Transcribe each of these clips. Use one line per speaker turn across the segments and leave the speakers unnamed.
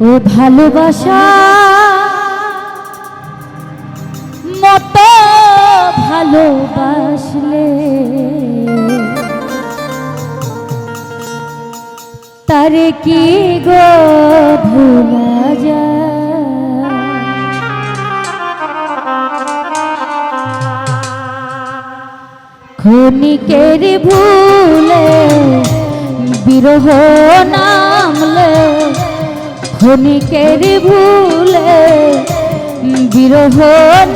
ও ভালোবাসা মত ভালোবাসলে। তারে কি গো ভুলা যায়? ক্ষণিকের ভুলে বিরহ নামলে ক্ষণিকের ভুলে বিরহ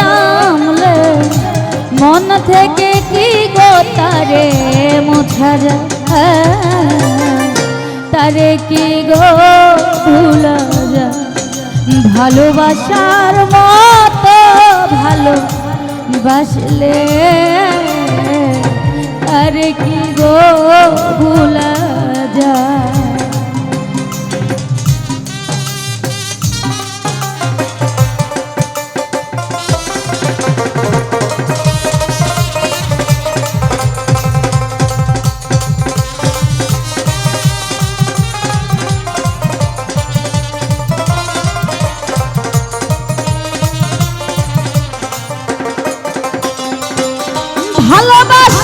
নামলে, মন থেকে কি গো তারে মোছা তারে কি গো ভুলা যায়? ভালোবাসার মতো ভালো বাসলে আর কি গো ভুলা যায়? ভালোবাসা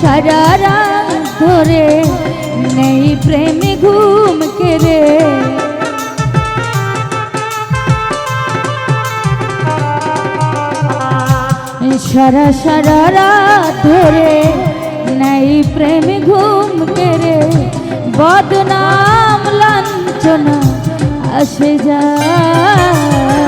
সারা রাত ধরে নেই প্রেমে ঘুম কেড়ে। সারা সারা রাত ধরে নেই প্রেমে ঘুম কেড়ে। বদনাম, লাঞ্ছনা আসে যায়।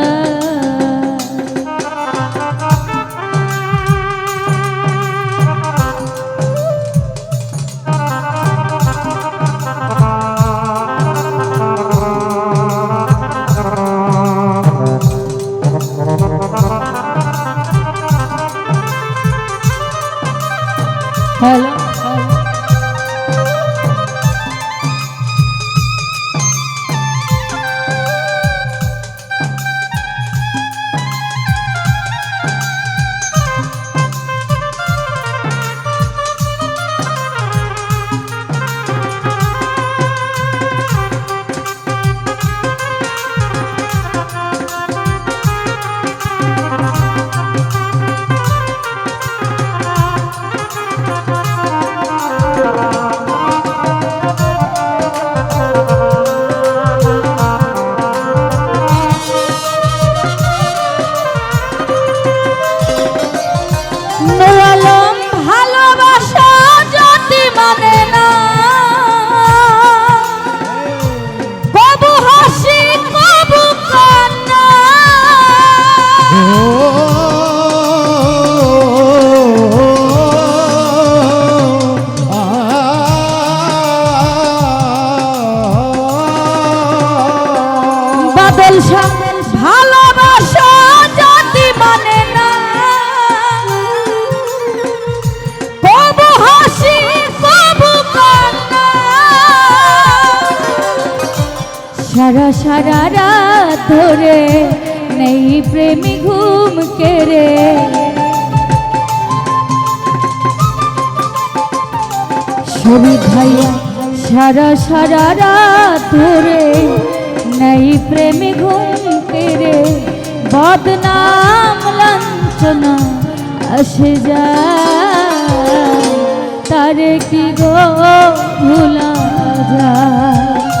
No সারা সারা রাত ধরে নেই প্রেমী ঘুম কেড়ে। শরীর ভাইয়া সারা সারা রাত ধরে নেই প্রেমী ঘুম কেড়ে। বদনাম লাঞ্ছনা আসে যায়। তারে কি গো ভুলা যায়?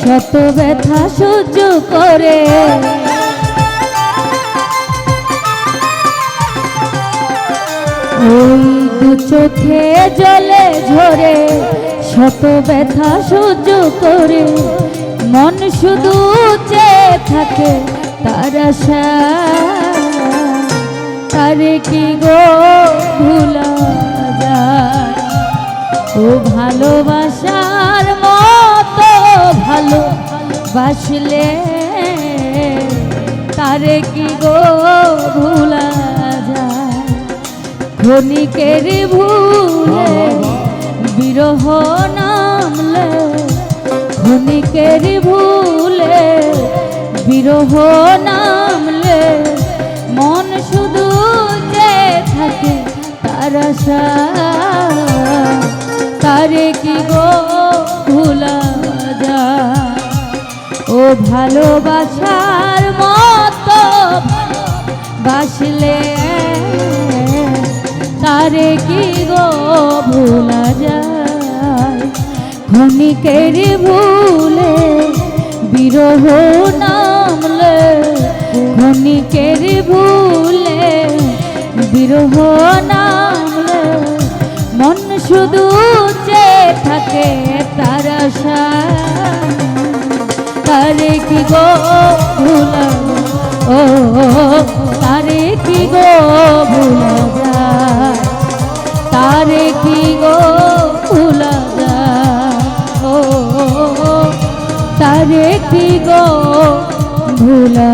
শত ব্যথা সহ্য করে। ওই দু চোখে জলে ঝরে শত ব্যথা সহ্য করে। মন শুধু চেয়ে থাকে তার আশা। তারে কি গো ভুলা যায়? ও ভালোবাসার মতো ভালো বাসলে তারে কি গো ভুলা যায়? ক্ষণিকের ভুলে বিরহ নামলে, ক্ষণিকের ভুলে বিরহ নামলে ভালোবাসার মতো বাসলে তারে কি গো ভোলা যায়? ভুলে বিরহ নামলে, ক্ষণিকের ভুলে বিরহ নামলে, মন শুধু চেয়ে থাকে তারা কি গো ভুলা ও তারে কি গো ভুলা তারে কি গো ভুলা ও, তারে কি গো ভুলা